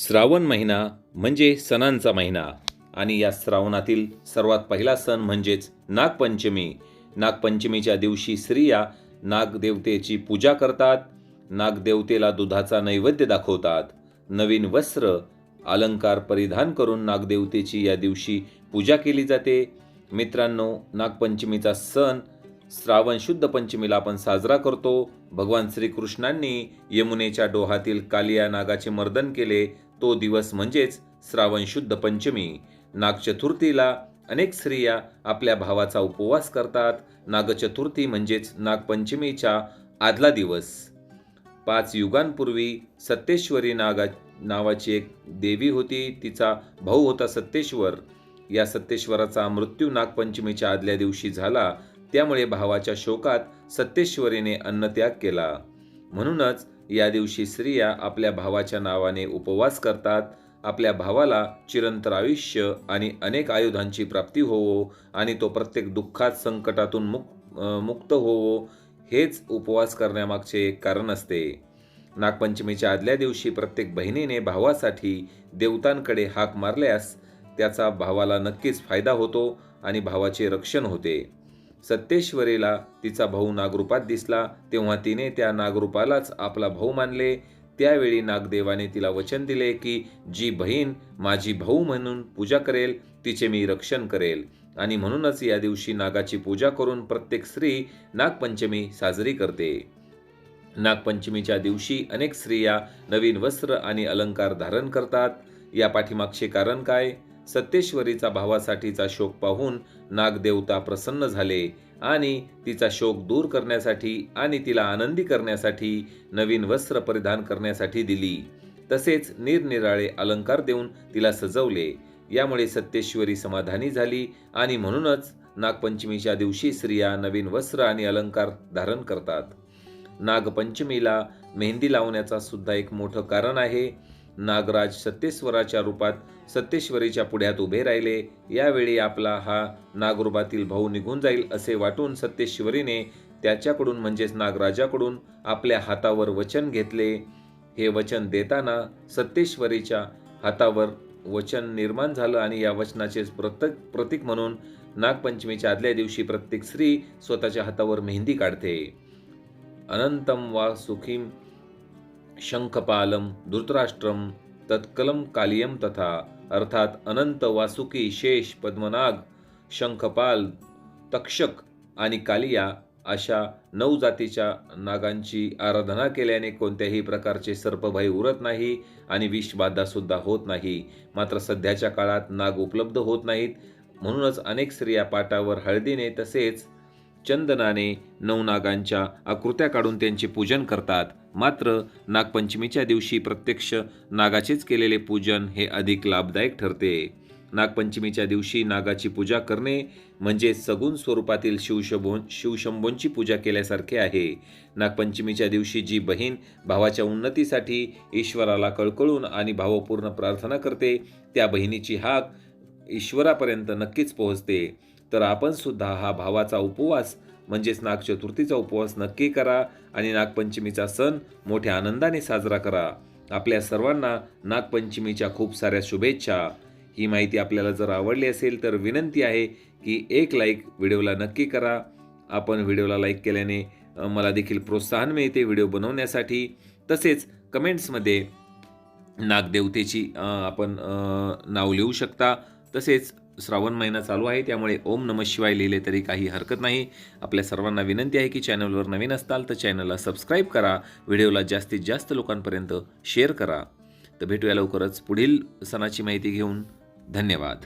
श्रावण महिना म्हणजे सणांचा महिना आणि या श्रावणातील सर्वात पहिला सण म्हणजेच नागपंचमी. नागपंचमीच्या दिवशी स्त्रिया नागदेवतेची पूजा करतात नागदेवतेला दुधाचा नैवेद्य दाखवतात. नवीन वस्त्र अलंकार परिधान करून नागदेवतेची या दिवशी पूजा केली जाते. मित्रांनो नागपंचमीचा सण श्रावण शुद्ध पंचमीला आपण साजरा करतो. भगवान श्रीकृष्णांनी यमुनेच्या डोहातील कालिया नागाचे मर्दन केले. तो दिवस म्हणजेच श्रावण शुद्ध पंचमी. नागचतुर्थीला अनेक स्त्रिया आपल्या भावाचा उपवास करतात. नागचतुर्थी म्हणजेच नागपंचमीच्या आदला दिवस. पाच युगांपूर्वी सत्तेश्वरी नागा नावाची एक देवी होती. तिचा भाऊ होता सत्तेश्वर या सत्तेश्वराचा मृत्यू नागपंचमीच्या आदल्या दिवशी झाला. त्यामुळे भावाच्या शोकात सत्तेश्वरीने अन्नत्याग केला. म्हणूनच या दिवशी स्त्रिया आपल्या भावाच्या नावाने उपवास करतात आपल्या भावाला चिरंतर आयुष्य आणि अनेक आयुधांची प्राप्ती होवो आणि तो प्रत्येक दुःखात संकटातून मुक मुक्त होवो हेच उपवास करण्यामागचे एक कारण असते. नागपंचमीच्या आदल्या दिवशी प्रत्येक बहिणीने भावासाठी देवतांकडे हाक मारल्यास त्याचा भावाला नक्कीच फायदा होतो आणि भावाचे रक्षण होते. सत्तेश्वरीला तिचा भाऊ नागरूपात दिसला. तेव्हा तिने त्या नागरूपालाच आपला भाऊ मानले. त्यावेळी नागदेवाने तिला वचन दिले की जी बहीण माझी भाऊ म्हणून पूजा करेल तिचे मी रक्षण करेल. आणि म्हणूनच या दिवशी नागाची पूजा करून प्रत्येक स्त्री नागपंचमी साजरी करते. नागपंचमीच्या दिवशी अनेक स्त्रिया नवीन वस्त्र आणि अलंकार धारण करतात. या पाठीमागचे कारण काय? सत्तेश्वरीचा भावासाठीचा शोक पाहून नागदेवता प्रसन्न झाले आणि तिचा शोक दूर करण्यासाठी आणि तिला आनंदी करण्यासाठी नवीन वस्त्र परिधान करण्यासाठी दिली. तसेच निरनिराळे अलंकार देऊन तिला सजवले. यामुळे सत्येश्वरी समाधानी झाली आणि म्हणूनच नागपंचमीच्या दिवशी स्त्रिया नवीन वस्त्र आणि अलंकार धारण करतात. नागपंचमीला मेहंदी लावण्याचा सुद्धा एक मोठं कारण आहे. नागराज सत्येश्वराच्या रूपात सत्तेश्वरीच्या पुढ्यात उभे राहिले. यावेळी आपला हा नागरूपातील भाऊ निघून जाईल असे वाटून सत्तेश्वरीने त्याच्याकडून म्हणजेच नागराजाकडून आपल्या हातावर वचन घेतले. हे वचन देताना सत्तेश्वरीच्या हातावर वचन निर्माण झालं आणि या वचनाचे प्रत्येक प्रतीक म्हणून नागपंचमीच्या आदल्या दिवशी प्रत्येक स्त्री स्वतःच्या हातावर मेहंदी काढते. अनंतम वा सुखीम शंखपालम धृतराष्ट्रम तत्कलम कालियम तथा अर्थात अनंत वासुकी शेष पद्मनाग शंखपाल तक्षक आणि कालिया अशा नऊ जातीच्या नागांची आराधना केल्याने कोणत्याही प्रकारचे सर्पभय उरत नाही आणि विषबाधासुद्धा होत नाही. मात्र सध्याच्या काळात नाग उपलब्ध होत नाहीत. म्हणूनच अनेक स्त्रिया पाटावर हळदीने तसेच चंदनाने नवनागांच्या आकृत्या काढून त्यांचे पूजन करतात. मात्र नागपंचमीच्या दिवशी प्रत्यक्ष नागाचेच केलेले पूजन हे अधिक लाभदायक ठरते. नागपंचमीच्या दिवशी नागाची पूजा करणे म्हणजे सगुण स्वरूपातील शिवशंभो शिवशंभोंची पूजा केल्यासारखे आहे. नागपंचमीच्या दिवशी जी बहीण भावाच्या उन्नतीसाठी ईश्वराला कळकळून आणि भावपूर्ण प्रार्थना करते त्या बहिणीची हाक ईश्वरापर्यंत नक्कीच पोहोचते. तर आपण सुद्धा हा भावाचा उपवास म्हणजेच नागचतुर्थीचा उपवास नक्की करा आणि नागपंचमीचा सण मोठ्या आनंदाने साजरा करा. आपल्या सर्वांना नागपंचमीच्या खूप साऱ्या शुभेच्छा. ही माहिती आपल्याला जर आवडली असेल तर विनंती आहे की एक लाईक व्हिडिओला नक्की करा. आपण व्हिडिओला लाईक केल्याने मला देखील प्रोत्साहन मिळते व्हिडिओ बनवण्यासाठी. तसेच कमेंट्समध्ये नागदेवतेची आपण नाव लिहू शकता. तसेच श्रावण महिना चालू आहे त्यामुळे ओम नम शिवाय लिहिले तरी काही हरकत नाही. आपल्या सर्वांना विनंती आहे की चॅनलवर नवीन असताल तर चॅनलला सबस्क्राईब करा व्हिडिओला जास्तीत जास्त लोकांपर्यंत शेअर करा. तर भेटूया लवकरच पुढील सणाची माहिती घेऊन. धन्यवाद.